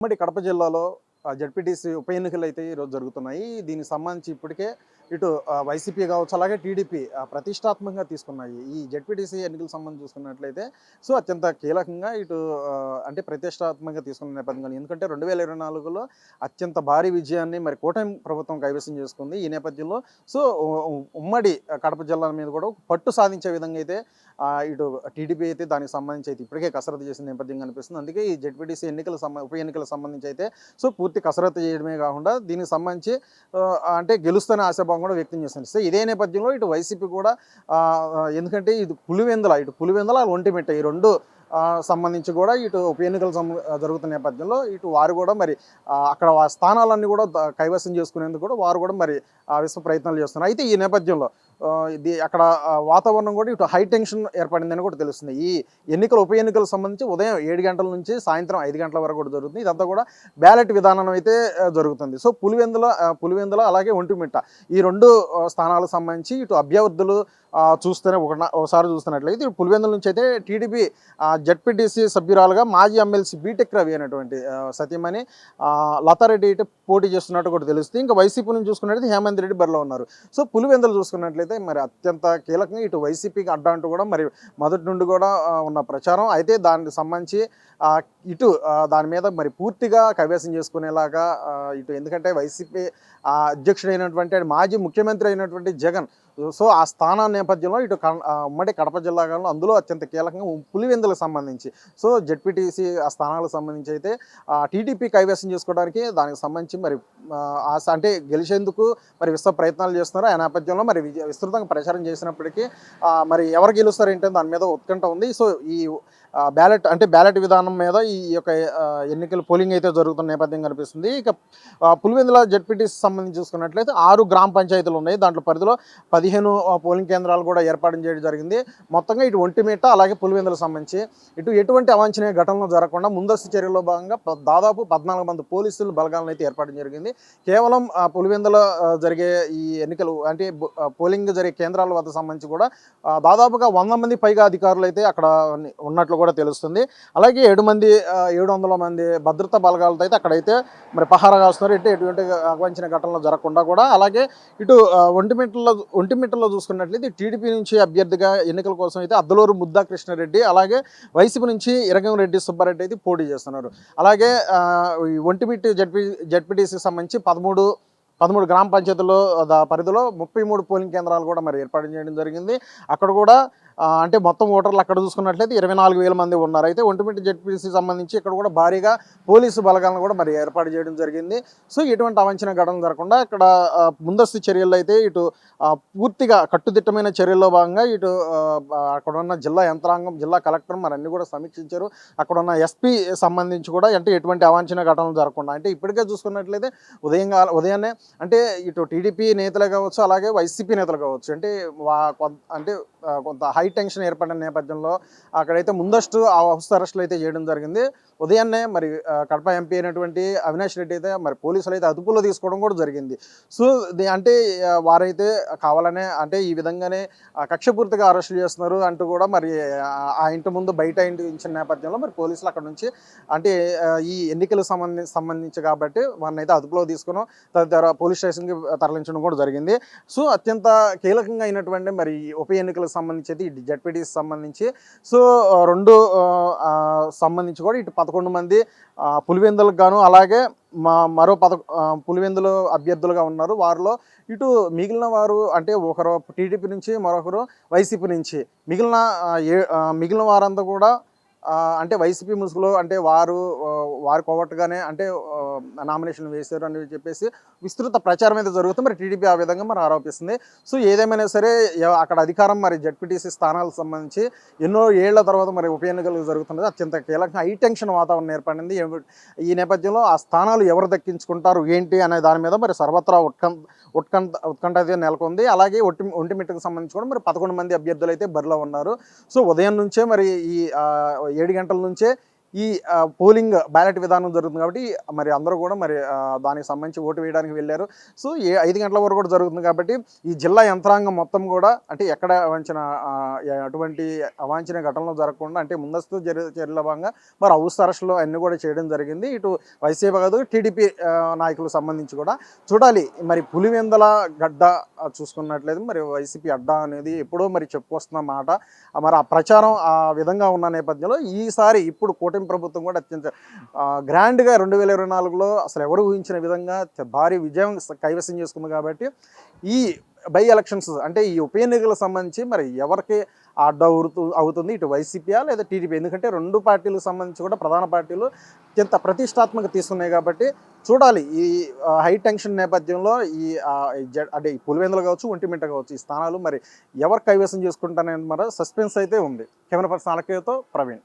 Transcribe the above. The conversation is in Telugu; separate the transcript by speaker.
Speaker 1: ఉమ్మడి కడప జిల్లాలో జడ్పీటీసీ ఉప ఎన్నికలు అయితే ఈరోజు జరుగుతున్నాయి. దీనికి సంబంధించి ఇప్పటికే ఇటు వైసీపీ కావచ్చు అలాగే టీడీపీ ప్రతిష్టాత్మకంగా తీసుకున్నాయి. ఈ జడ్పీటీసీ ఎన్నికలకు సంబంధించి చూసుకున్నట్లయితే సో అత్యంత కీలకంగా ఇటు అంటే ప్రతిష్టాత్మకంగా తీసుకున్న నేపథ్యంలో ఎందుకంటే రెండు వేల ఇరవై నాలుగులో అత్యంత భారీ విజయాన్ని మరి కూటమి ప్రభుత్వం కైవసం చేసుకుంది ఈ నేపథ్యంలో. సో ఉమ్మడి కడప జిల్లాల మీద కూడా పట్టు సాధించే విధంగా అయితే ఇటు టీడీపీ అయితే దానికి సంబంధించి అయితే ఇప్పటికే కసరత్తు చేసిన నేపథ్యం కనిపిస్తుంది. అందుకే ఈ జడ్పీటీసీ ఎన్నికల ఉప ఎన్నికలకు సంబంధించి అయితే సో పూర్తి కసరత్తు చేయడమే కాకుండా దీనికి సంబంధించి అంటే గెలుస్తున్న ఆశాభావం కూడా వ్యక్తం చేస్తుంది సో ఇదే నేపథ్యంలో ఇటు వైసీపీ కూడా ఎందుకంటే ఇది పులివెందుల ఇటు పులివెందుల ఒంటిమిట్ట ఈ రెండు సంబంధించి కూడా ఇటు ఉప ఎన్నికలు జరుగుతున్న నేపథ్యంలో ఇటు వారు కూడా మరి అక్కడ స్థానాలన్నీ కూడా కైవసం చేసుకునేందుకు కూడా వారు కూడా మరి విశ్వ ప్రయత్నాలు చేస్తున్నారు. అయితే ఈ నేపథ్యంలో ఇది అక్కడ వాతావరణం కూడా ఇటు హై టెన్షన్ ఏర్పడిందని కూడా తెలుస్తుంది. ఈ ఎన్నికల ఉప ఎన్నికలకు సంబంధించి ఉదయం ఏడు గంటల నుంచి సాయంత్రం ఐదు గంటల వరకు కూడా జరుగుతుంది. ఇదంతా కూడా బ్యాలెట్ విధానం అయితే జరుగుతుంది. సో పులివెందుల పులివెందుల అలాగే ఒంటిమిట్ట ఈ రెండు స్థానాలకు సంబంధించి ఇటు అభ్యర్థులు చూస్తేనే ఒక ఒకసారి చూస్తున్నట్లయితే పులివెందుల నుంచి అయితే టీడీపీ జడ్పీటీసీ సభ్యురాలుగా మాజీ ఎమ్మెల్సీ బీటెక్ రవి అనేటువంటి సత్యమణి లతారెడ్డి అయితే పోటీ చేస్తున్నట్టు కూడా తెలుస్తుంది. ఇంకా వైసీపీ నుంచి చూసుకున్నట్లయితే హేమంత్ రెడ్డి బరిలో ఉన్నారు. సో పులివెందులు చూసుకున్నట్లయితే మరి అత్యంత కీలకంగా ఇటు వైసీపీకి అడ్డా అంటూ కూడా మరి మొదటి నుండి కూడా ఉన్న ప్రచారం. అయితే దానికి సంబంధించి ఇటు దాని మీద మరి పూర్తిగా కైవేశం చేసుకునేలాగా ఇటు ఎందుకంటే వైసీపీ అధ్యక్షుడైనటువంటి మాజీ ముఖ్యమంత్రి అయినటువంటి జగన్ సో ఆ స్థానం నేపథ్యంలో ఇటు ఉమ్మడి కడప జిల్లాలో అందులో అత్యంత కీలకంగా పులివెందులకు సంబంధించి సో జెడ్పీటీసీ ఆ స్థానాలకు సంబంధించి అయితే టీడీపీ కైవసం చేసుకోవడానికి దానికి సంబంధించి మరి అంటే గెలిచేందుకు మరి విశ్వ ప్రయత్నాలు చేస్తున్నారు. ఆ నేపథ్యంలో మరి విజయ- విస్తృతంగా ప్రచారం చేసినప్పటికీ మరి ఎవరు గెలుస్తారు ఏంటో దాని మీద ఉత్కంఠ ఉంది. సో ఈ బ్యాలెట్ అంటే బ్యాలెట్ విధానం మీద ఈ యొక్క ఎన్నికల పోలింగ్ అయితే జరుగుతున్న నేపథ్యం కనిపిస్తుంది. ఇక పులివెందుల జడ్పీటీసీ సంబంధించి చూసుకున్నట్లయితే ఆరు గ్రామ పంచాయతీలు ఉన్నాయి. దాంట్లో పరిధిలో పదిహేను పోలింగ్ కేంద్రాలు కూడా ఏర్పాటు చేయడం జరిగింది. మొత్తంగా ఇటు ఒంటిమిట్ట అలాగే పులివెందులకు సంబంధించి ఇటు ఎటువంటి అవాంఛనీయ ఘటనలు జరగకుండా ముందస్తు చర్యల్లో భాగంగా దాదాపు పద్నాలుగు మంది పోలీసులు బలగాలను అయితే ఏర్పాటు జరిగింది. కేవలం పులివెందుల జరిగే ఈ ఎన్నికలు అంటే పోలింగ్ జరిగే కేంద్రాల వద్ద సంబంధించి కూడా దాదాపుగా వంద మంది పైగా అధికారులు అయితే అక్కడ ఉన్నట్లు కూడా తెలుస్తుంది. అలాగే ఏడు మంది ఏడు వందల మంది భద్రతా బలగాలతో అయితే అక్కడైతే మరి పహారా కాస్తున్నారు. ఇటు ఎటువంటి అవాంఛన ఘటనలు జరగకుండా కూడా అలాగే ఇటు ఒంటిమిట్టలో ఒంటిమిట్టలో చూసుకున్నట్లయితే టీడీపీ నుంచి అభ్యర్థిగా ఎన్నికల కోసం అయితే అద్దలూరు ముద్దా కృష్ణారెడ్డి అలాగే వైసీపీ నుంచి ఇరగం రెడ్డి సుబ్బారెడ్డి అయితే పోటీ చేస్తున్నారు. అలాగే ఈ ఒంటిమిట్టి జడ్పీ జడ్పీటీసీకి సంబంధించి పదమూడు పదమూడు గ్రామ పంచాయతీల్లో దా- పరిధిలో ముప్పై మూడు పోలింగ్ కేంద్రాలు కూడా మరి ఏర్పాటు చేయడం జరిగింది. అక్కడ కూడా అంటే మొత్తం ఓటర్లు అక్కడ చూసుకున్నట్లయితే ఇరవై నాలుగు వేల మంది ఉన్నారు. అయితే ఒంటిమిటి జడ్పీసీ సంబంధించి ఇక్కడ కూడా భారీగా పోలీసు బలగాలను కూడా మరి ఏర్పాటు చేయడం జరిగింది. సో ఎటువంటి అవంచిన ఘటన జరగకుండా ఇక్కడ ముందస్తు చర్యలు అయితే ఇటు పూర్తిగా కట్టుదిట్టమైన చర్యల్లో భాగంగా ఇటు అక్కడ ఉన్న జిల్లా యంత్రాంగం జిల్లా కలెక్టర్ మరి అన్ని కూడా సమీక్షించారు. అక్కడ ఉన్న ఎస్పీ సంబంధించి కూడా అంటే ఎటువంటి అవాంఛన ఘటనలు జరగకుండా అంటే ఇప్పటికే చూసుకున్నట్లయితే ఉదయం ఉదయాన్నే అంటే ఇటు టీడీపీ నేతలు కావచ్చు అలాగే వైసీపీ నేతలు కావచ్చు అంటే అంటే కొంత హై టెన్షన్ ఏర్పడిన నేపథ్యంలో అక్కడైతే ముందస్తు ఆ హౌస్ అరెస్టులు అయితే చేయడం జరిగింది. ఉదయాన్నే మరి కడప ఎంపీ అయినటువంటి అవినాష్ రెడ్డి అయితే మరి పోలీసులు అయితే అదుపులో తీసుకోవడం కూడా జరిగింది. సో అంటే వారైతే కావాలనే అంటే ఈ విధంగానే కక్షపూర్తిగా అరెస్టులు చేస్తున్నారు అంటూ కూడా మరి ఆ, ఇంటి ముందు బయట ఇంటి ఇచ్చిన నేపథ్యంలో మరి పోలీసులు అక్కడ నుంచి అంటే ఈ ఎన్నికలకు సంబంధించి సంబంధించి కాబట్టి వారిని అయితే అదుపులో తీసుకుని తదితర పోలీస్ స్టేషన్కి తరలించడం కూడా జరిగింది. సో అత్యంత కీలకంగా అయినటువంటి మరి ఉప ఎన్నికలకు సంబంధించి అయితే ఈ జడ్పీటీకి సంబంధించి. సో రెండు సంబంధించి కూడా ఇటు పదకొండు మంది పులివెందులకు గాను అలాగే మా మరో పద పులివెందులు అభ్యర్థులుగా ఉన్నారు. వారిలో ఇటు మిగిలిన వారు అంటే ఒకరు టీడీపీ నుంచి మరొకరు వైసీపీ నుంచి. మిగిలిన ఏ మిగిలిన వారంతా కూడా అంటే వైసీపీ ముసుగులో అంటే వారు వారు కోవట్టుగానే అంటే నామినేషన్ వేశారు అని చెప్పేసి విస్తృత ప్రచారం అయితే జరుగుతుంది. మరి టీడీపీ ఆ విధంగా మరి ఆరోపిస్తుంది. సో ఏదేమైనా సరే అక్కడ అధికారం మరి జడ్పీటీసీ స్థానాలకు సంబంధించి ఎన్నో ఏళ్ళ తర్వాత మరి ఉప ఎన్నికలు జరుగుతున్నది. అత్యంత కీలకంగా హై టెన్షన్ వాతావరణం ఏర్పడింది. ఈ నేపథ్యంలో ఆ స్థానాలు ఎవరు దక్కించుకుంటారు ఏంటి అనే దాని మీద మరి సర్వత్రా ఉత్కంఠ ఉత్కంఠ ఉత్కంఠ అయితే నెలకొంది. అలాగే ఒంటి ఒంటిమిట్టకు సంబంధించి కూడా మరి పదకొండు మంది అభ్యర్థులు అయితే బరిలో ఉన్నారు. సో ఉదయం నుంచే మరి ఈ ఏడు గంటల నుంచే ఈ పోలింగ్ బ్యాలెట్ విధానం జరుగుతుంది కాబట్టి మరి అందరూ కూడా మరి దానికి సంబంధించి ఓటు వేయడానికి వెళ్ళారు. సో ఏ ఐదు గంటల వరకు కూడా జరుగుతుంది కాబట్టి ఈ జిల్లా యంత్రాంగం మొత్తం కూడా అంటే ఎక్కడ అవాంఛన అటువంటి అవాంఛన ఘటనలు జరగకుండా అంటే ముందస్తు చర్యల భాగంగా మరి హౌస్ అరెస్టులు అన్నీ కూడా చేయడం జరిగింది. ఇటు వైసీపీ కాదు టీడీపీ నాయకులకు సంబంధించి కూడా చూడాలి. మరి పులివెందల గడ్డ చూసుకున్నట్లయితే మరి వైసీపీ అడ్డా అనేది ఎప్పుడో మరి చెప్పుకొస్తున్న మాట. మరి ఆ ప్రచారం ఆ విధంగా ఉన్న నేపథ్యంలో ఈసారి ఇప్పుడు కూటమి ప్రభుత్వం కూడా అత్యంత గ్రాండ్గా రెండు వేల ఇరవై నాలుగులో అసలు ఎవరు ఊహించిన విధంగా భారీ విజయం కైవసం చేసుకుంది కాబట్టి ఈ బై ఎలక్షన్స్ అంటే ఈ ఉప ఎన్నికలకు సంబంధించి మరి ఎవరికి ఆ అవుతూ అవుతుంది? ఇటు వైసీపీయా లేదా టీడీపీ? ఎందుకంటే రెండు పార్టీలకు సంబంధించి కూడా ప్రధాన పార్టీలు అత్యంత ప్రతిష్టాత్మక తీసుకున్నాయి కాబట్టి చూడాలి. ఈ హై టెన్షన్ నేపథ్యంలో ఈ అంటే ఈ పులివెందులు కావచ్చు ఒంటిమింట కావచ్చు ఈ స్థానాలు మరి ఎవరు కైవసం చేసుకుంటారనేది మరి సస్పెన్స్ అయితే ఉంది. కెమెరా పర్సన్ అలకేతో ప్రవీణ్.